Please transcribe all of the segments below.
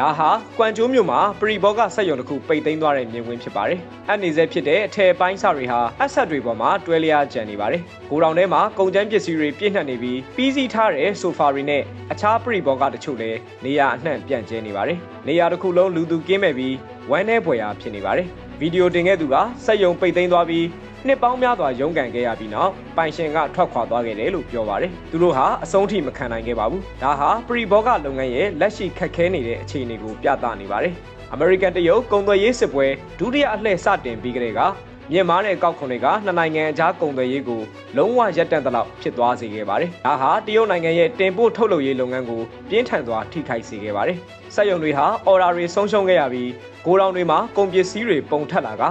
ဒါဟာကွမ်ကျိုးမြို့မှာပရီဘောကစက်ရုံတစ်ခုပိတ်သိမ်းသွားတဲ့မြင်ကွင်းဖြစ်ပါတယ်။အအနေဆဲဖြစ်တဲ့အထယ်ပိုင်းစတွေဟာအဆက်တွေပေါ်မှာတွဲလျားကျန်နေပါတယ်။ဂိုဒေါင်ထဲမှာကုန်ကျန်းပစ္စည်းတွေပြည့်နှက်နေပြီးပြီးစီးထားတဲ့ဆိုဖာတွေနဲ့အခြားပရီဘောကတချို့လည်းနေရာအနှံ့ပြန့်ကျဲနေပါတယ်။နေရာတစ်ခုလုံးလူသူကင်းမဲ့ပြီးဝမ်းထဲပွေရာဖြစ်နေပါတယ်။ ဗီဒီယိုတင်ခဲ့သူကစက်ရုံပိတ်သိမ်းသွားပြီးနှစ်ပေါင်းများစွာရုန်းကန်ခဲ့ရပြီးနောက်ပိုင်ရှင်ကထွက်ခွာသွားခဲ့တယ်လို့ပြောပါတယ်။သူတို့ဟာအဆုံးထိမခံနိုင်ခဲ့ပါဘူး။ဒါဟာပရီဘောကလုပ်ငန်းရဲ့လက်ရှိခက်ခဲနေတဲ့အခြေအနေကိုပြသနေပါတယ်။ American တရုတ်ကုန်သွယ်ရေးစစ်ပွဲဒုတိယအလှည့်စတင်ပြီးကတည်းက မြန်မာနဲ့ကောက်ခွန်တွေကနှစ်နိုင်ငံအကြားကုန်သွယ်ရေးကိုလုံးဝရပ်တန့်သလောက်ဖြစ်သွားစေခဲ့ပါတယ်။ဒါဟာတရုတ်နိုင်ငံရဲ့တင်ပို့ထုတ်လုပ်ရေးလုပ်ငန်းကိုပြင်းထန်စွာထိခိုက်စေခဲ့ပါတယ်။စက်ရုံတွေဟာအော်ဒါတွေဆုံးရှုံးခဲ့ရပြီးဂိုဒေါင်တွေမှာကုန်ပစ္စည်းတွေပုံထက်လာက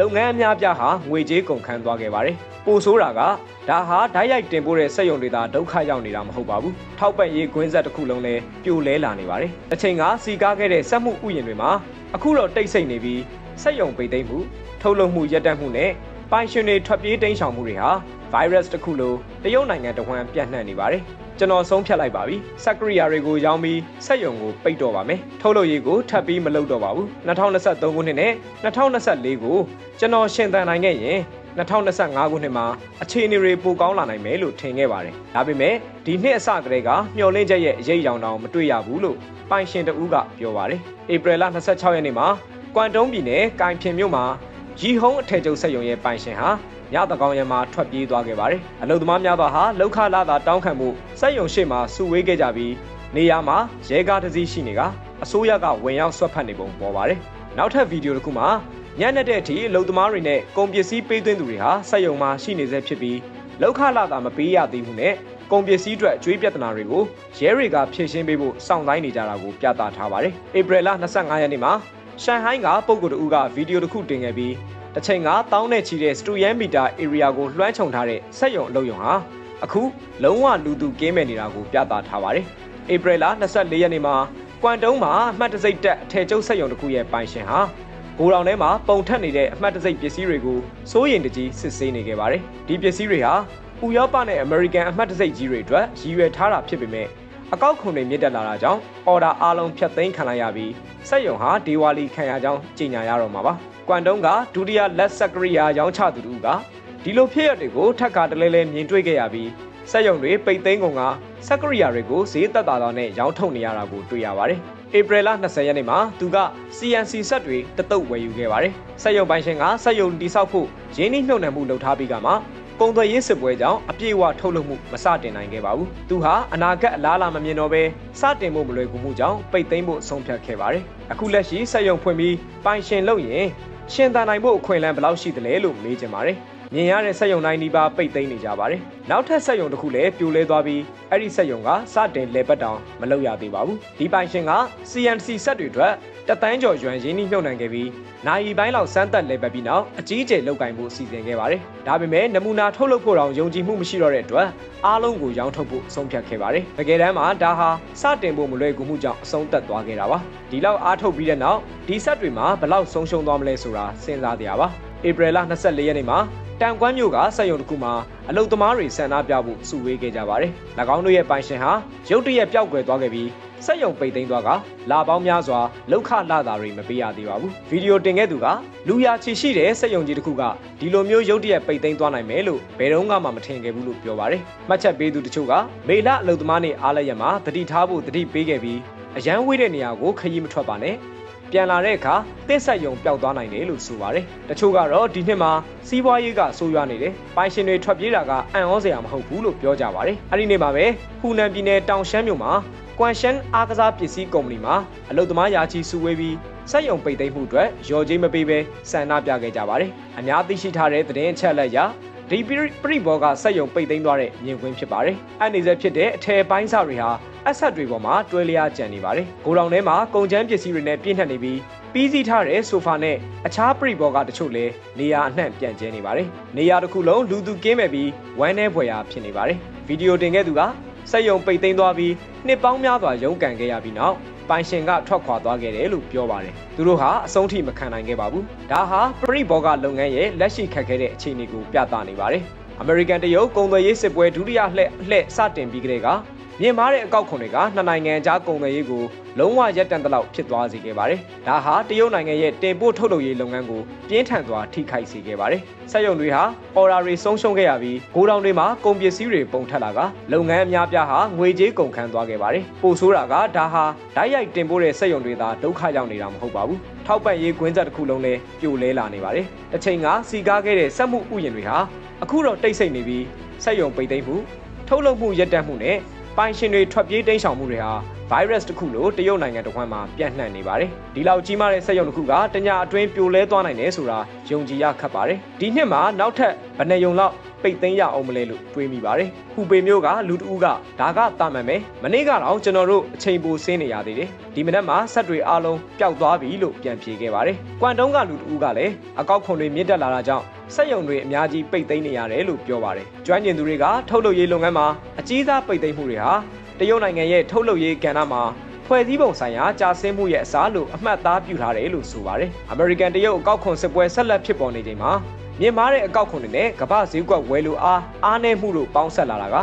လုပ်ငန်းအများပြားဟာငွေကြေးကုန်ခန်းသွားခဲ့ပါတယ်။ပိုဆိုးတာကဒါဟာဓာတ်ရိုက်တင်ပို့တဲ့စက်ရုံတွေသာဒုက္ခရောက်နေတာမဟုတ်ပါဘူး။ထောက်ပံ့ရေးကွင်းဆက်တစ်ခုလုံးလည်းပြိုလဲလာနေပါတယ်။အချိန်ကစီကားခဲ့တဲ့စက်မှုဥယျာဉ်တွေမှာအခုတော့တိတ်ဆိတ်နေပြီးစက်ရုံပိတ်သိမ်းမှု ထုတ်လုပ်မှုရပ်တန့်မှုနဲ့ပိုင်ရှင်တွေထွက်ပြေးတိမ်းရှောင်မှုတွေဟာ virus တစ်ခုလိုတရုတ်နိုင်ငံတဝန်းပြန့်နှံ့နေပါတယ်။ကျွန်တော်ဆုံးဖြတ်လိုက်ပါပြီ။စက်ကရိယာတွေကိုရောင်းပြီးစက်ရုံကိုပိတ်တော့ပါမယ်။ထုတ်လုပ်ရေးကိုထပ်ပြီးမလုပ်တော့ပါဘူး။2023ခုနှစ်နဲ့2024ကိုကျွန်တော်ရှင်သန်နိုင်ခဲ့ရင်2025ခုနှစ်မှာအခြေအနေတွေပိုကောင်းလာနိုင်မယ်လို့ထင်ခဲ့ပါတယ်။ဒါပေမဲ့ဒီနှစ်အစကတည်းကမျှော်လင့်ချက်ရဲ့အရေးရောင်တောင်မတွေ့ရဘူးလို့ပိုင်ရှင်တဦးကပြောပါတယ်။ဧပြီလ26ရက်နေ့မှာကွမ်တုံးပြည်နယ်ကင်ဖင်မြို့မှာ ရီဟုံးအထည်ချုပ်စက်ရုံရဲ့ပိုင်ရှင်ဟာညတကောင်ရံမှာထွက်ပြေးသွားခဲ့ပါတယ်။အလုသမားများစွာဟာလောက်ခလာသာတောင်းခံမှုစက်ရုံရှိမှစုဝေးခဲ့ကြပြီးနေရာမှာရဲကားတစ်စီးရှိနေကအစိုးရကဝင်ရောက်ဆွတ်ဖက်နေပုံပေါ်ပါတယ်။နောက်ထပ်ဗီဒီယိုတစ်ခုမှာညနေတဲ့အထိအလုသမားတွေနဲ့ကုန်ပစ္စည်းပေးသွင်းသူတွေဟာစက်ရုံမှာရှိနေဆဲဖြစ်ပြီးလောက်ခလာသာမပေးရသေးဘူးနဲ့ကုန်ပစ္စည်းအတွက်အကျွေးပြဿနာတွေကိုရဲတွေကဖြေရှင်းပေးဖို့စောင့်တိုင်းနေကြတာကိုပြသထားပါတယ်။ဧပြီလ25ရက်နေ့မှာ ရှန်ဟိုင်းကပုံကိုယ်တူကဗီဒီယိုတစ်ခုတင်ခဲ့ပြီးတစ်ချိန်ကတောင်းနဲ့ချီတဲ့စတူယန်မီတာ area ကိုလွှမ်းခြုံထားတဲ့စက်ရုံအလုပ်ရုံဟာအခုလုံးဝလူသူကင်းမဲ့နေတာကိုပြသထားပါတယ်။ဧပြီလ24ရက်နေ့မှာကွမ်တုံးမှာအမှတ်တစိတ်တက်အထည်ချုပ်စက်ရုံတစ်ခုရဲ့ပိုင်ရှင်ဟာဂိုဒေါင်ထဲမှာပုံထက်နေတဲ့အမှတ်တစိတ်ပစ္စည်းတွေကိုစိုးရင်တကြီးစစ်ဆေးနေခဲ့ပါတယ်။ဒီပစ္စည်းတွေဟာဥရောပနဲ့အမေရိကန်အမှတ်တစိတ်ကြီးတွေအတွက်ရည်ရွယ်ထားတာဖြစ်ပေမဲ့ အကောက်ခွန်တွေမြင့်တက်လာတာကြောင့်အော်ဒါအားလုံးဖျက်သိမ်းခံလိုက်ရပြီးစက်ရုံဟာဒေဝါလီခံရကြောင်းကြေညာရတော့မှာပါ။ကွမ်တုံးကဒုတိယလက်ဆက်ကရိယာရောင်းချသူတို့ကဒီလိုဖြစ်ရတွေကိုထပ်ကာတလဲလဲမြင်တွေ့ခဲ့ရပြီးစက်ရုံတွေပိတ်သိမ်းကုန်ကဆက်ကရိယာတွေကိုဈေးသက်သာတာနဲ့ရောင်းထုတ်နေရတာကိုတွေ့ရပါတယ်။ဧပြီလ20ရက်နေ့မှာသူက CNC ဆက်တွေတတုပ်ဝယ်ယူခဲ့ပါတယ်။စက်ရုံပိုင်ရှင်ကစက်ရုံတိစောက်ဖို့ရင်းနှီးမြှုပ်နှံမှုလုပ်ထားပြီးကမှ ကုန်သွယ်ရေးစစ်ပွဲကြောင့်အပြည့်အဝထုတ်လုပ်မှုမစတင်နိုင်ခဲ့ပါဘူး။သူဟာအနာဂတ်အလားအလာမမြင်တော့ဘဲစတင်ဖို့မလွယ်ကူမှုကြောင့်ပိတ်သိမ်းဖို့ဆုံးဖြတ်ခဲ့ပါတယ်။အခုလက်ရှိစက်ရုံဖွင့်ပြီးပိုင်ရှင်လုပ်ရင်ရှင်သန်နိုင်ဖို့အခွင့်အလမ်းဘယ်လောက်ရှိသလဲလို့မေးချင်ပါတယ်။ မြင်ရတဲ့စက်ရုံတိုင်းဒီပါပိတ်သိမ်းနေကြပါတယ်။နောက်ထပ်စက်ရုံတစ်ခုလည်းပြိုလဲသွားပြီးအဲ့ဒီစက်ရုံကစတင်လဲပတ်တောင်မလုပ်ရသေးပါဘူး။ဒီပိုင်ရှင်က CNC စက်တွေအတွက်တသန်းကျော်ရွမ်ရင်းနှီးမြှုပ်နှံခဲ့ပြီးနိုင်ပိုင်းလောက်စမ်းသပ်လဲပတ်ပြီးနောက်အကြီးအကျယ်လုပ်ကင်မှုစီစဉ်ခဲ့ပါတယ်။ဒါပေမဲ့နမူနာထုတ်လုပ်ဖို့တောင်ယုံကြည်မှုမရှိတော့တဲ့အတွက်အားလုံးကိုရောင်းထုတ်ဖို့ဆုံးဖြတ်ခဲ့ပါတယ်။တကယ်တမ်းမှာဒါဟာစတင်ဖို့မလွယ်ကူမှုကြောင့်အဆုံးသတ်သွားခဲ့တာပါ။ဒီလောက်အားထုတ်ပြီးတဲ့နောက်ဒီဆက်တွေမှာဘလောက်ဆုံးရှုံးသွားမလဲဆိုတာစဉ်းစားကြရပါ။ဧပြီလ24ရက်နေ့မှာ တန်ကွမ်းမြို့ကစက်ရုံတစ်ခုမှာအလုသမားတွေဆန္ဒပြဖို့စုဝေးခဲ့ကြပါတယ်။၎င်းတို့ရဲ့ပိုင်ရှင်ဟာရုတ်တရက်ပျောက်ကွယ်သွားခဲ့ပြီးစက်ရုံပိတ်သိမ်းသွားကလာပေါင်းများစွာလောက်ခလာတာတွေမပေးရသေးပါဘူးဗီဒီယိုတင်ခဲ့သူကလူရချီရှိတဲ့စက်ရုံကြီးတစ်ခုကဒီလိုမျိုးရုတ်တရက်ပိတ်သိမ်းသွားနိုင်မယ်လို့ဘယ်တော့မှမထင်ခဲ့ဘူးလို့ပြောပါတယ်မှတ်ချက်ပေးသူတချို့ကမေလအလုသမားနေအားလည်းရမှာတတိထားဖို့တတိပေးခဲ့ပြီးအရန်ဝေးတဲ့နေရာကိုခရီးမထွက်ပါနဲ့ ပြန်လာတဲ့အခါတစ်ဆက်ယုံပျောက်သွားနိုင်တယ်လို့ဆိုပါတယ်။တချို့ကတော့ဒီနှစ်မှာစီးပွားရေးကဆိုးရွားနေတယ်။ပိုင်ရှင်တွေထွက်ပြေးတာကအံ့ဩစရာမဟုတ်ဘူးလို့ပြောကြပါတယ်။အဲဒီနေ့မှာပဲဟူနန်ပြည်နယ်တောင်ရှမ်းမြို့မှာကွမ်ရှန်အားကစားပစ္စည်းကုမ္ပဏီမှာအလုပ်သမားယာချီစုဝေးပြီးစက်ရုံပိတ်သိမ်းမှုအတွက်ရော်ကြီးမပေးဘဲဆန္ဒပြခဲ့ကြပါတယ်။အများသိရှိထားတဲ့သတင်းအချက်အလက်အရ ဒီပရိဘောကစက်ရုံပိတ်သိမ်းသွားတဲ့မြင်ကွင်းဖြစ်ပါတယ်။အဲ့နေဆက်ဖြစ်တဲ့အထယ်ပိုင်းစာတွေဟာအဆက်တွေပေါ်မှာတွဲလျားကျန်နေပါတယ်။ဂိုဒေါင်ထဲမှာကုန်ကျန်းပစ္စည်းတွေနဲ့ပြည့်နှက်နေပြီးပြီးစီးထားတဲ့ဆိုဖာနဲ့အခြားပရိဘောကတချို့လည်းနေရာအနှံ့ပြန့်ကျဲနေပါတယ်။နေရာတစ်ခုလုံးလူသူကင်းမဲ့ပြီးဝမ်းထဲဖွယ်ရာဖြစ်နေပါတယ်။ဗီဒီယိုတင်ခဲ့သူကစက်ရုံပိတ်သိမ်းသွားပြီးနှစ်ပေါင်းများစွာရုန်းကန်ခဲ့ရပြီးနောက် ပိုင်ရှင်ကထွက်ခွာသွားခဲ့တယ်လို့ပြောပါတယ်။သူတို့ဟာအဆုံးထိမခံနိုင်ခဲ့ပါဘူး။ဒါဟာပရိဘောဂလုပ်ငန်းရဲ့လက်ရှိခက်ခဲတဲ့အခြေအနေကိုပြသနေပါတယ်။ American တရုတ်ကုန်သွယ်ရေးစစ်ပွဲဒုတိယလှည့်လှည့်စတင်ပြီးကတည်းက မြင့်မားတဲ့အကောက်ခွန်တွေကနှစ်နိုင်ငံကြားကုန်သွယ်ရေးကိုလုံးဝရပ်တန့်တလောက်ဖြစ်သွားစေခဲ့ပါတယ်။ဒါဟာတရုတ်နိုင်ငံရဲ့တင်ပို့ထုတ်လုပ်ရေးလုပ်ငန်းကိုပြင်းထန်စွာထိခိုက်စေခဲ့ပါတယ်။စက်ရုံတွေဟာအော်ဒါတွေဆုံးရှုံးခဲ့ရပြီးဂိုဒေါင်တွေမှာကုန်ပစ္စည်းတွေပုံထက်လာကလုပ်ငန်းအများပြားဟာငွေကြေးကုန်ခန်းသွားခဲ့ပါတယ်။ပိုဆိုးတာကဒါဟာဓာတ်ရိုက်တင်ပို့တဲ့စက်ရုံတွေသာဒုက္ခရောက်နေတာမဟုတ်ပါဘူး။ထောက်ပံ့ရေးကွင်းဆက်တစ်ခုလုံးလည်းပြိုလဲလာနေပါတယ်။တစ်ချိန်ကစီကားခဲ့တဲ့စက်မှုဥယျာဉ်တွေဟာအခုတော့တိတ်ဆိတ်နေပြီးစက်ရုံပိတ်သိမ်းမှုထုတ်လုပ်မှုရပ်တန့်မှုနဲ့ ပိုင်ရှင်တွေထွက်ပြေးတိမ်းရှောင်မှုတွေဟာ virus တစ်ခုလိုတရုတ်နိုင်ငံတစ်ခွန်းမှာပြန့်နှံ့နေပါတယ်။ဒီလောက်ကြီးမားတဲ့စက်ရုံတစ်ခုကတညအတွင်းပြိုလဲသွားနိုင်တယ်ဆိုတာယုံကြည်ရခက်ပါတယ်။ဒီနှစ်မှာနောက်ထပ်ဘယ်နှယုံလောက်ပိတ်သိမ်းရအောင်မလဲလို့တွေးမိပါတယ်။ဟူပေမျိုးကလူတဦးကဒါကတာမှန်ပဲ။မနေ့ကတော့ကျွန်တော်တို့အချိန်ပိုဆင်းနေရသေးတယ်။ဒီမနက်မှာဆက်တွေအားလုံးပျောက်သွားပြီလို့ပြန်ဖြေခဲ့ပါတယ်။ကွမ်တုံးကလူတဦးကလည်းအကောက်ခွန်တွေမြင့်တက်လာတာကြောင့်စက်ရုံတွေအများကြီးပိတ်သိမ်းနေရတယ်လို့ပြောပါတယ်။ကျွမ်းကျင်သူတွေကထုတ်လုပ်ရေးလုပ်ငန်းမှာအကြီးစားပိတ်သိမ်းမှုတွေဟာ တရုတ်နိုင်ငံရဲ့ထုတ်လုပ်ရေးကဏ္ဍမှာဖွဲ့စည်းပုံဆိုင်ရာကြာဆင်းမှုရဲ့အစားလို့အမှတ်သားပြုထားတယ်လို့ဆိုပါတယ်။ American တရုတ်အကောက်ခွန်စစ်ပွဲဆက်လက်ဖြစ်ပေါ်နေချိန်မှာမြင့်မားတဲ့အကောက်ခွန်တွေနဲ့ကမ္ဘာဈေးကွက်ဝယ်လိုအားအားနည်းမှုတို့ပေါင်းဆက်လာတာက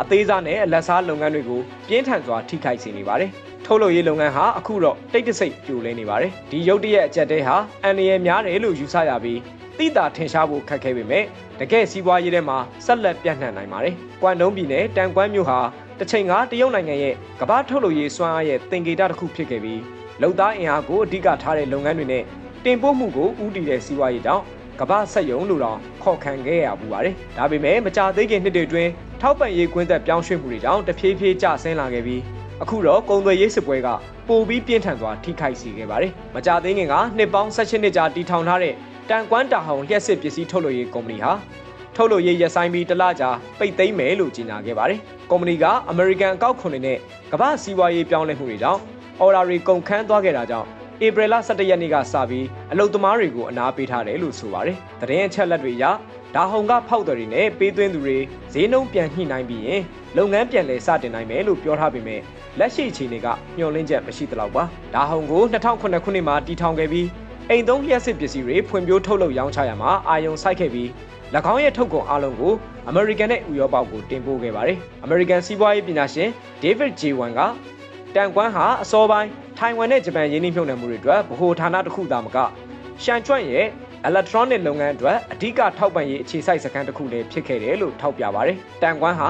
အသေးစားနဲ့အလက်စားလုပ်ငန်းတွေကိုပြင်းထန်စွာထိခိုက်စေနေပါတယ်။ထုတ်လုပ်ရေးလုပ်ငန်းဟာအခုတော့တိတ်တဆိတ်ပြိုလဲနေပါတယ်။ဒီရုတ်တရက်အကြက်တဲဟာအန်ရည်များတယ်လို့ယူဆရပြီးတိတာထင်ရှားဖို့ခက်ခဲပေမဲ့တကယ်စီးပွားရေးထဲမှာဆက်လက်ပြန့်နှံ့နိုင်ပါတယ်။ကွမ်တုံးပြည်နယ်တန်ကွမ်းမြို့ဟာ တစ်ချိန်ကတရုတ်နိုင်ငံရဲ့ကမ္ဘာထုတ်လုပ်ရေးစွမ်းအားရဲ့သင်္ကေတတစ်ခုဖြစ်ခဲ့ပြီးလုံသားအင်အားကိုအဓိကထားတဲ့လုပ်ငန်းတွေနဲ့တင်ပို့မှုကိုဦးတည်တဲ့စီးပွားရေးကြောင့်ကမ္ဘာဆက်ယုံလို့တော့ခေါ်ခံခဲ့ရပူပါတယ်။ဒါပေမဲ့မကြသေးခင်နှစ်တွေအတွင်းထောက်ပံ့ရေးကွင်းသက်ပြောင်းရွှေ့မှုတွေကြောင့်တဖြည်းဖြည်းကျဆင်းလာခဲ့ပြီးအခုတော့ကုန်သွယ်ရေးစစ်ပွဲကပိုပြီးပြင်းထန်စွာထိခိုက်စေခဲ့ပါတယ်။မကြသေးခင်ကနှစ်ပေါင်း16နှစ်ကြာတည်ထောင်ထားတဲ့တန်ကွမ်းတာဟောင်လျှက်စစ်ပစ္စည်းထုတ်လုပ်ရေးကုမ္ပဏီဟာ ထုတ်လုပ်ရေးရပ်ဆိုင်းပြီးတလကြာပိတ်သိမ်းမယ်လို့ကြေညာခဲ့ပါတယ်။ကုမ္ပဏီကအမေရိကန်အကောက်ခွန်တွေနဲ့ကမ္ဘာစီးပွားရေးပြောင်းလဲမှုတွေကြောင့်အော်ဒါတွေကုန်ခန်းသွားခဲ့တာကြောင့်ဧပြီလ17ရက်နေ့ကစပြီးအလုတ်သမားတွေကိုအနားပေးထားတယ်လို့ဆိုပါတယ်။တရင်အချက်လက်တွေအရဒါဟုံကဖောက်တယ်တွေနဲ့ပေးသွင်းသူတွေဈေးနှုန်းပြန်ညှိနှိုင်းပြီးရင်လုပ်ငန်းပြန်လည်စတင်နိုင်မယ်လို့ပြောထားပေမဲ့လက်ရှိအခြေအနေကမျှော်လင့်ချက်မရှိသလောက်ပါ။ဒါဟုံကို2009ခုနှစ်မှာတည်ထောင်ခဲ့ပြီး အိမ်သုံးလျှက်စစ်ပစ္စည်းတွေဖွံ့ဖြိုးထုတ်လုပ်ရောင်းချရမှာအာယုံစိုက်ခဲ့ပြီး၎င်းရဲ့ထုတ်ကုန်အလုံးကိုအမေရိကန်နဲ့ဥရောပကိုတင်ပို့ခဲ့ပါတယ်။အမေရိကန်စီးပွားရေးပညာရှင် David J. Wan ကတန်ကွမ်းဟာအစောပိုင်းထိုင်ဝမ်နဲ့ဂျပန်ရင်းနှီးမြှုပ်နှံမှုတွေအတွက်ဗဟိုဌာနတစ်ခုသာမကရှန်ကျွန့်ရဲ့ electronic လုပ်ငန်းအတွက်အဓိကထောက်ပံ့ရေးအခြေစိုက်စခန်းတစ်ခုလည်းဖြစ်ခဲ့တယ်လို့ထောက်ပြပါတယ်။တန်ကွမ်းဟာ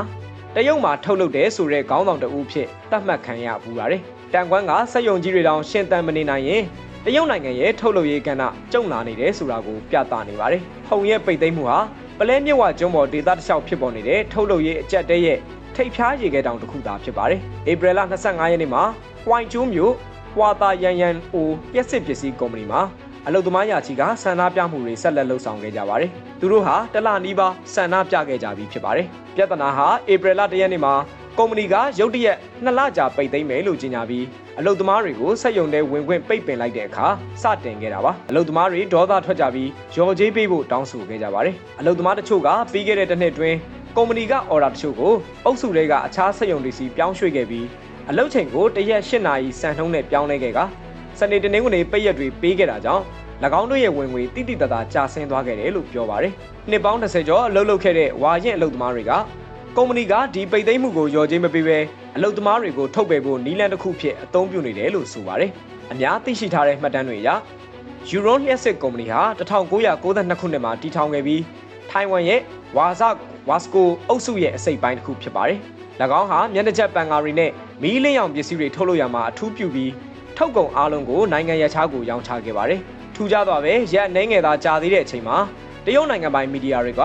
တရုတ်မှာထုတ်လုပ်တဲ့ဆိုတဲ့ခေါင်းဆောင်တအူးဖြစ်သတ်မှတ်ခံရပူပါတယ်။တန်ကွမ်းကစက်ယုံကြီးတွေတောင်ရှင်သန်မနေနိုင်ရင် တရုတ်နိုင်ငံရဲ့ထုတ်လုပ်ရေးကဏ္ဍကျုံလာနေတယ်ဆိုတာကိုပြသနေပါတယ်။ဟုံရဲ့ပိတ်သိမ်းမှုဟာပလဲမြစ်ဝကျွန်းပေါ်ဒေသတစ်လျှောက်ဖြစ်ပေါ်နေတဲ့ထုတ်လုပ်ရေးအကြက်တဲရဲ့ထိပ်ဖြားရေခဲတောင်တစ်ခုသာဖြစ်ပါတယ်။ဧပြီလ25ရက်နေ့မှာဟွိုင်ကျိုးမြို့ဟွာတာယန်ယန်အိုပြက်စစ်ပစ္စည်းကုမ္ပဏီမှာအလုသမားယာချီကဆန္ဒပြမှုတွေဆက်လက်လှုပ်ဆောင်ခဲ့ကြပါတယ်။သူတို့ဟာတလနီးပါးဆန္ဒပြခဲ့ကြပြီးဖြစ်ပါတယ်။ပြဿနာဟာဧပြီလ၁ရက်နေ့မှာ ကုမ္ပဏီကရုတ်တရက်နှစ်လကြာပိတ်သိမ်းမယ်လို့ကြေညာပြီးအလုသမားတွေကိုစက်ယုံထဲဝင်ခွင့်ပိတ်ပင်လိုက်တဲ့အခါစတင်ခဲ့တာပါအလုသမားတွေဒေါသထွက်ကြပြီးရော်ကြေးပေးဖို့တောင်းဆိုခဲ့ကြပါတယ်အလုသမားတချို့ကပြီးခဲ့တဲ့တစ်နှစ်တွင်းကုမ္ပဏီကအော်ဒါတချို့ကိုအုပ်စုတွေကအခြားစက်ယုံတွေစီပြောင်းရွှေ့ခဲ့ပြီးအလုချိန်ကိုတရက်၈နာရီစံနှုန်းနဲ့ပြောင်းလဲခဲ့ကစနေတနင်္ဂနွေပိတ်ရက်တွေပေးခဲ့တာကြောင့်၎င်းတို့ရဲ့ဝင်ငွေတိတိတသားကျဆင်းသွားခဲ့တယ်လို့ပြောပါတယ်။နှစ်ပေါင်း30ကျော်အလုပ်လုပ်ခဲ့တဲ့ဝါရင်အလုပ်သမားတွေက ကုမ္ပဏီကဒီပိတ်သိမ်းမှုကိုရော်ကြေးမပေးဘဲအလုပ်သမားတွေကိုထုတ်ပယ်ဖို့နီးလန်းတစ်ခုဖြစ်အသုံးပြုနေတယ်လို့ဆိုပါတယ်။အများသိရှိထားတဲ့မှတ်တမ်းတွေအရ Euron လျှက်စစ်ကုမ္ပဏီဟာ1992ခုနှစ်မှာတည်ထောင်ခဲ့ပြီးထိုင်ဝမ်ရဲ့ဝါဇဝါစကိုအုပ်စုရဲ့အစိတ်ပိုင်းတစ်ခုဖြစ်ပါတယ်။၎င်းဟာမျက်နှာချက်ပန်ကာရီနဲ့မီးလင်းရောင်ပစ္စည်းတွေထုတ်လုပ်ရမှာအထူးပြုပြီးထုတ်ကုန်အားလုံးကိုနိုင်ငံရခြားကိုရောင်းချခဲ့ပါတယ်။ထူးခြားသွားပဲရက်နှဲငယ်သာကြာသေးတဲ့အချိန်မှာတရုတ်နိုင်ငံပိုင်မီဒီယာတွေက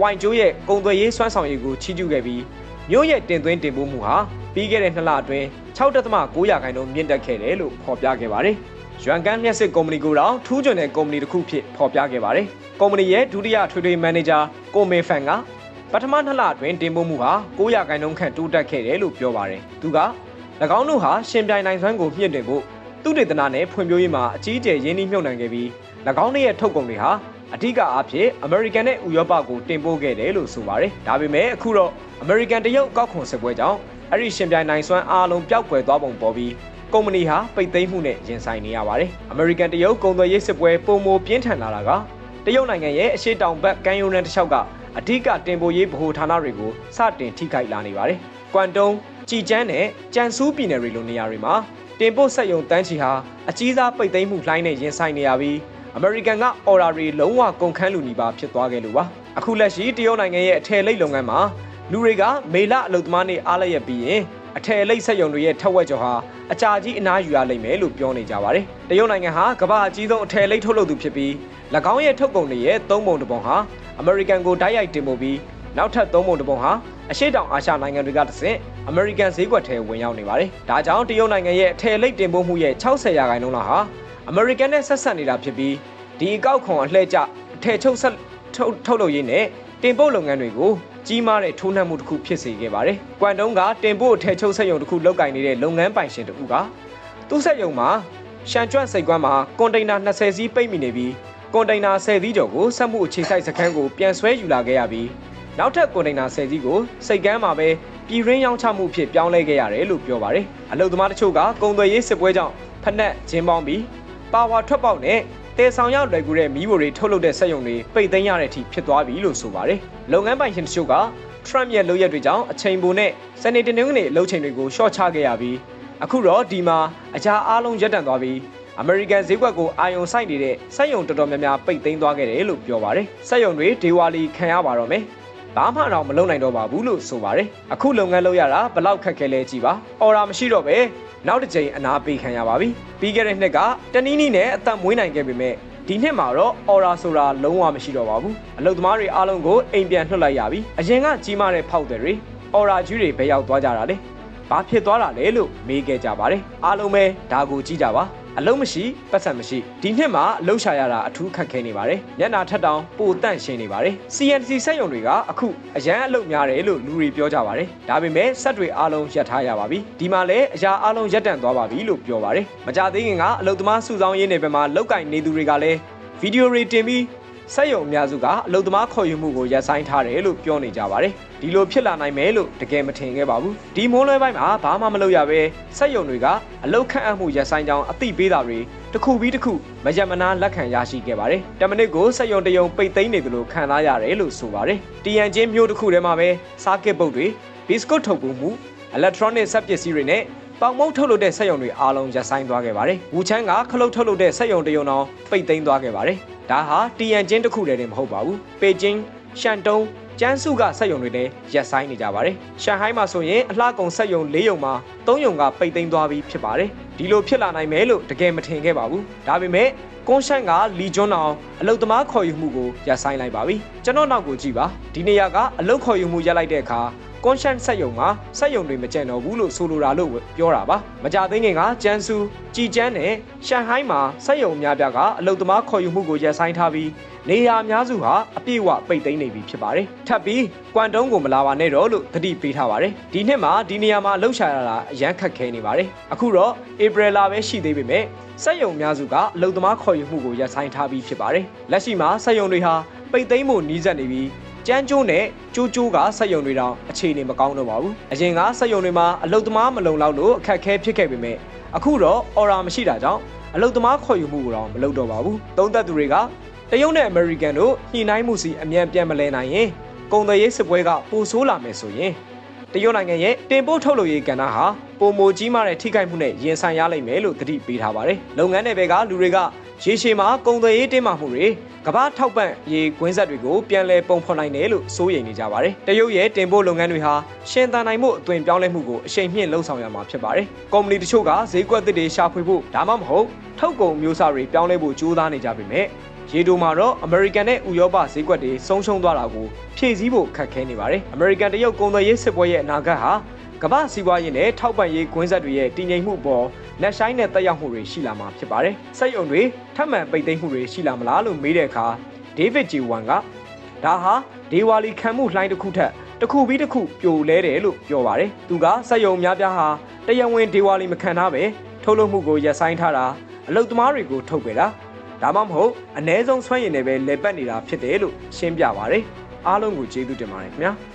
ဝိုင်ကျိုးရဲ့ကုန်သွယ်ရေးစွမ်းဆောင်ရည်ကိုချီးကျူးခဲ့ပြီးမြို့ရဲ့တင်သွင်းတင်ပို့မှုဟာပြီးခဲ့တဲ့နှစ်လအတွင်း6.9ရာခိုင်နှုန်းမြင့်တက်ခဲ့တယ်လို့ဖော်ပြခဲ့ပါတယ်။ရွမ်ကန်လျှက်စစ်ကုမ္ပဏီကိုတော့ထူးချွန်တဲ့ကုမ္ပဏီတစ်ခုဖြစ်ဖော်ပြခဲ့ပါတယ်။ကုမ္ပဏီရဲ့ဒုတိယထွေထွေမန်နေဂျာကိုမေဖန်ကပထမနှစ်လအတွင်းတင်ပို့မှုဟာ9ရာခိုင်နှုန်းခန့်တိုးတက်ခဲ့တယ်လို့ပြောပါတယ်။သူက၎င်းတို့ဟာရှင်ပြိုင်နိုင်စွမ်းကိုမြင့်တင်ဖို့သူတေသနာနဲ့ဖွံ့ဖြိုးရေးမှာအကြီးအကျယ်ရင်းနှီးမြှုပ်နှံခဲ့ပြီး၎င်းတို့ရဲ့ထုတ်ကုန်တွေဟာ အဓိကအားဖြင့်အမေရိကန်နဲ့ဥရောပကိုတင်ပို့ခဲ့တယ်လို့ဆိုပါတယ်။ဒါပေမဲ့အခုတော့အမေရိကန်တရုတ်အကောက်ခွန်စစ်ပွဲကြောင့်အဲ့ဒီရှင်ပြိုင်နိုင်စွမ်းအားလုံးပျောက်ကွယ်သွားပုံပေါ်ပြီးကုမ္ပဏီဟာပိတ်သိမ်းမှုနဲ့ရင်ဆိုင်နေရပါတယ်။အမေရိကန်တရုတ်ကုန်သွယ်ရေးစစ်ပွဲပုံမိုပြင်းထန်လာတာကတရုတ်နိုင်ငံရဲ့အရှိတောင်ဘက်ကမ်းရိုးတန်းတစ်လျှောက်ကအဓိကတင်ပို့ရေးဗဟိုဌာနတွေကိုစတင်ထိခိုက်လာနေပါတယ်။ကွမ်တုံးကြည်ကျန်းနဲ့ကြံစူးပြည်နယ်တွေလိုနေရာတွေမှာတင်ပို့ဆက်ယုံတန်းချီဟာအကြီးစားပိတ်သိမ်းမှုလှိုင်းနဲ့ရင်ဆိုင်နေရပြီး အမေရိကန်ကအော်ဒါတွေလုံးဝကုန်ခန်းလူနီပါဖြစ်သွားခဲ့လို့ပါအခုလက်ရှိတရုတ်နိုင်ငံရဲ့အထည်လိပ်လုပ်ငန်းမှာလူတွေကမေလအလုပ်သမားနေ့အားလျက်ပြီးရင်အထည်လိပ်ဆက်ယုံတွေရဲ့ထက်ဝက်ကျော်ဟာအကြာကြီးအနားယူရလိမ့်မယ်လို့ပြောနေကြပါတယ်တရုတ်နိုင်ငံဟာကမ္ဘာအကြီးဆုံးအထည်လိပ်ထုတ်လုပ်သူဖြစ်ပြီး၎င်းရဲ့ထုတ်ကုန်တွေရဲ့သုံးပုံတစ်ပုံဟာအမေရိကန်ကိုတိုက်ရိုက်တင်ပို့ပြီးနောက်ထပ်သုံးပုံတစ်ပုံဟာအရှေ့တောင်အာရှနိုင်ငံတွေကတဆင့်အမေရိကန်ဈေးကွက်ထဲဝင်ရောက်နေပါတယ်။ဒါကြောင့်တရုတ်နိုင်ငံရဲ့အထည်လိပ်တင်ပို့မှုရဲ့60ရာခိုင်နှုန်းလောက်ဟာ အမေရိကန်နဲ့ဆက်ဆက်နေတာဖြစ်ပြီးဒီအကောက်ခွန်အလှည့်ကျအထည်ချုပ်ဆက်ထုတ်ထုတ်လုပ်ရေးနဲ့တင်ပို့လုပ်ငန်းတွေကိုကြီးမားတဲ့ထိုးနှက်မှုတစ်ခုဖြစ်စေခဲ့ပါတယ်။ကွမ်တုံးကတင်ပို့အထည်ချုပ်ဆက်ရုံတစ်ခုလုပ်ကင်နေတဲ့လုပ်ငန်းပိုင်ရှင်တစ်ဦးကသူ့ဆက်ရုံမှာရှန်ကျွတ်စိတ်ကွမ်းမှာကွန်တိန်နာ20စီးပိတ်မိနေပြီးကွန်တိန်နာ10စီးကျော်ကိုစက်မှုအခြေစိုက်စခန်းကိုပြန်ဆွဲယူလာခဲ့ရပြီးနောက်ထပ်ကွန်တိန်နာ10စီးကိုစိတ်ကမ်းမှာပဲပြည်ရင်းရောင်းချမှုဖြစ်ပြောင်းလဲခဲ့ရတယ်လို့ပြောပါတယ်။အလုပ်သမားတချို့ကကုန်သွယ်ရေးစစ်ပွဲကြောင့်ဖက်နှက်ဂျင်းပေါင်းပြီး ပါဝါထွက်ပေါက်နဲ့တေဆောင်ရောက်လွယ်ကူတဲ့မီးဖိုတွေထုတ်လုပ်တဲ့စက်ရုံတွေပိတ်သိမ်းရတဲ့အထိဖြစ်သွားပြီလို့ဆိုပါတယ်။လုပ်ငန်းပိုင်ရှင်တချို့က Trump ရဲ့လုပ်ရက်တွေကြောင့်အချိန်ပိုနဲ့စနေတနင်္ဂနွေအလုပ်ချိန်တွေကိုရှော့ချခဲ့ရပြီးအခုတော့ဒီမှာအကြာအားလုံးရပ်တန့်သွားပြီးအမေရိကန်ဈေးကွက်ကိုအာရုံစိုက်နေတဲ့စက်ရုံတော်တော်များများပိတ်သိမ်းသွားခဲ့တယ်လို့ပြောပါတယ်။စက်ရုံတွေဒေဝါလီခံရပါတော့မယ်။ ဘာမှတော့မလုပ်နိုင်တော့ပါဘူးလို့ဆိုပါတယ်။အခုလုပ်ငန်းလုပ်ရတာဘလောက်ခက်ခဲလဲကြည်ပါ။အော်ရာမရှိတော့ပဲနောက်တစ်ကြိမ်အနာပေးခံရပါပြီ။ပြီးခဲ့တဲ့နှစ်ကတနည်းနည်းနဲ့အသက်မွေးနိုင်ခဲ့ပေမဲ့ဒီနှစ်မှာတော့အော်ရာဆိုတာလုံးဝမရှိတော့ပါဘူးအလုသမားတွေအားလုံးကိုအိမ်ပြန်နှုတ်လိုက်ရပြီအရင်ကကြီးမားတဲ့ဖောက်တွေအော်ရာကြီးတွေဘယ်ရောက်သွားကြတာလဲဘာဖြစ်သွားတာလဲလို့မေးခဲ့ကြပါတယ်အားလုံးပဲဒါကိုကြည့်ကြပါ အလုံးမရှိပတ်ဆက်မရှိဒီနှစ်မှာအလုံးရှာရတာအထူးခက်ခဲနေပါတယ်ညနာထက်တောင်ပိုတန့်ရှင်းနေပါတယ် CNC စက်ရုံတွေကအခုအရန်အလုံးများတယ်လို့လူတွေပြောကြပါတယ်ဒါပေမဲ့စက်တွေအားလုံးရပ်ထားရပါပြီဒီမှာလည်းအရာအားလုံးရပ်တန့်သွားပါပြီလို့ပြောပါတယ်မကြသေးခင်ကအလုသမားစုဆောင်ရေးနယ်ပယ်မှာလောက်ကင်နေသူတွေကလည်းဗီဒီယိုတွေတင်ပြီးစက်ရုံအများစုကအလုသမားခေါ်ယူမှုကိုရပ်ဆိုင်းထားတယ်လို့ပြောနေကြပါတယ် ဒီလိုဖြစ်လာနိုင်မယ်လို့တကယ်မထင်ခဲ့ပါဘူးဒီမိုးလွဲပိုင်းမှာဘာမှမလုပ်ရပဲစက်ရုံတွေကအလုခန့်အပ်မှုရပ်ဆိုင်းကြောင်းအသိပေးတာတွေတစ်ခုပြီးတစ်ခုမရမနာလက်ခံရရှိခဲ့ပါတယ်တမနစ်ကိုစက်ရုံတရုံပိတ်သိမ်းနေတယ်လို့ခံစားရတယ်လို့ဆိုပါတယ်တီယန်ချင်းမျိုးတစ်ခုထဲမှာပဲစားကစ်ပုတ်တွေဘစ်ကွတ်ထုတ်ပို့မှု electronic စက်ပစ္စည်းတွေနဲ့ပေါင်မုံထုတ်လုပ်တဲ့စက်ရုံတွေအားလုံးရပ်ဆိုင်းသွားခဲ့ပါတယ်။ဝူချမ်းကခလုတ်ထုတ်လုပ်တဲ့စက်ရုံတရုံတော်ပိတ်သိမ်းသွားခဲ့ပါတယ်။ဒါဟာတီယန်ချင်းတစ်ခုတည်းတင်မဟုတ်ပါဘူး။ပေကျင်းရှန်တုံး ကျန်းစုကစက်ရုံတွေလည်းရပ်ဆိုင်းနေကြပါတယ်။ရှန်ဟိုင်းမှာဆိုရင်အလှကုန်စက်ရုံ၄ရုံမှာ၃ရုံကပိတ်သိမ်းသွားပြီးဖြစ်ပါတယ်။ဒီလိုဖြစ်လာနိုင်မယ်လို့တကယ်မထင်ခဲ့ပါဘူး။ဒါပေမဲ့ကွန်ရှန်ကလီကျွန်းအောင်အလုတ်သမားခေါ်ယူမှုကိုရပ်ဆိုင်းလိုက်ပါပြီ။ကျွန်တော်နောက်ကိုကြည့်ပါ။ဒီနေရာကအလုတ်ခေါ်ယူမှုရပ်လိုက်တဲ့အခါ ကွန်ရှန်ဆက်ယုံမှာဆက်ယုံတွေမကြံတော့ဘူးလို့ဆိုလိုတာလို့ပြောတာပါမကြသေးခင်ကကျန်းစုကြည်ကျန်းနဲ့ရှန်ဟိုင်းမှာဆက်ယုံများပြားကအလုသမားခေါ်ယူမှုကိုရပ်ဆိုင်းထားပြီးနေရာအများစုဟာအပြည့်အဝပိတ်သိမ်းနေပြီဖြစ်ပါတယ်ထပ်ပြီးကွမ်တုံးကိုမလာပါနဲ့တော့လို့သတိပေးထားပါတယ်ဒီနှစ်မှာဒီနေရာမှာလှုပ်ရှားရတာအရန်ခက်ခဲနေပါတယ်အခုတော့ဧပြီလပဲရှိသေးပေမဲ့စက်ယုံများစုကအလုသမားခေါ်ယူမှုကိုရပ်ဆိုင်းထားပြီးဖြစ်ပါတယ်လက်ရှိမှာစက်ယုံတွေဟာပိတ်သိမ်းမှုနီးစပ်နေပြီး ကြမ်းကျိုးနဲ့ကျိုးကျိုးကစက်ယုံတွေတောင်အခြေအနေမကောင်းတော့ပါဘူးအရင်ကစက်ယုံတွေမှာအလုတ်သမားမလုံလောက်လို့အခက်အခဲဖြစ်ခဲ့ပေမဲ့အခုတော့အော်ရာမရှိတာကြောင့်အလုတ်သမားခေါ်ယူမှုကိုတော့မလုပ်တော့ပါဘူးသုံးသက်သူတွေကတရုတ်နဲ့အမေရိကန်တို့ညှိနှိုင်းမှုစီအမြန်ပြန်မလဲနိုင်ရင်ကုန်သွယ်ရေးစစ်ပွဲကပိုဆိုးလာမယ်ဆိုရင်တရုတ်နိုင်ငံရဲ့တင်ပို့ထုတ်လုပ်ရေးကဏ္ဍဟာပုံမိုကြီးမားတဲ့ထိခိုက်မှုနဲ့ရင်ဆိုင်ရလိမ့်မယ်လို့သတိပေးထားပါတယ်လုပ်ငန်းတွေဘက်ကလူတွေက ရေရှည်မှာကုန်သွယ်ရေးတင်းမာမှုတွေကမ္ဘာထောက်ပံ့ရေးကွင်းဆက်တွေကိုပြန်လည်ပုံဖော်နိုင်တယ်လို့စိုးရိမ်နေကြပါတယ်။တရုတ်ရဲ့တင်ပို့လုပ်ငန်းတွေဟာရှင်သန်နိုင်မှုအသွင်ပြောင်းလဲမှုကိုအရှိန်မြင့်လှုံ့ဆော်ရမှာဖြစ်ပါတယ်။ကုမ္ပဏီတချို့ကဈေးကွက်သစ်တွေရှာဖွေဖို့ဒါမှမဟုတ်ထုတ်ကုန်မျိုးစားတွေပြောင်းလဲဖို့ကြိုးစားနေကြပေမဲ့ရေတိုမှာတော့ American နဲ့ဥရောပဈေးကွက်တွေဆုံးရှုံးသွားတာကိုဖြည့်ဆည်းဖို့ခက်ခဲနေပါတယ်။ American တရုတ်ကုန်သွယ်ရေးစစ်ပွဲရဲ့အနာဂတ်ဟာ ကမ္ဘာစီးပွားရေးနဲ့ထောက်ပံ့ရေးကွင်းဆက်တွေရဲ့တည်ငြိမ်မှုပေါ်လက်ဆိုင်တဲ့တက်ရောက်မှုတွေရှိလာမှာဖြစ်ပါတယ်။စိတ်ယုံတွေထပ်မံပိတ်သိမ်းမှုတွေရှိလာမလားလို့မေးတဲ့အခါဒေးဗစ်ဂျီဝမ်ကဒါဟာဒေဝါလီခံမှုလှိုင်းတစ်ခုထက်တစ်ခုပြီးတစ်ခုပြိုလဲတယ်လို့ပြောပါတယ်။သူကစက်ယုံများပြားဟာတရားဝင်ဒေဝါလီမခံထားပဲထုတ်လုပ်မှုကိုရပ်ဆိုင်းထားတာအလုတ်သမားတွေကိုထုတ်ကြတာဒါမှမဟုတ်အ ਨੇ ဆုံးဆွမ်းရည်နဲ့ပဲလေပတ်နေတာဖြစ်တယ်လို့ရှင်းပြပါတယ်။အားလုံးကိုကျေးဇူးတင်ပါတယ်ခင်ဗျာ။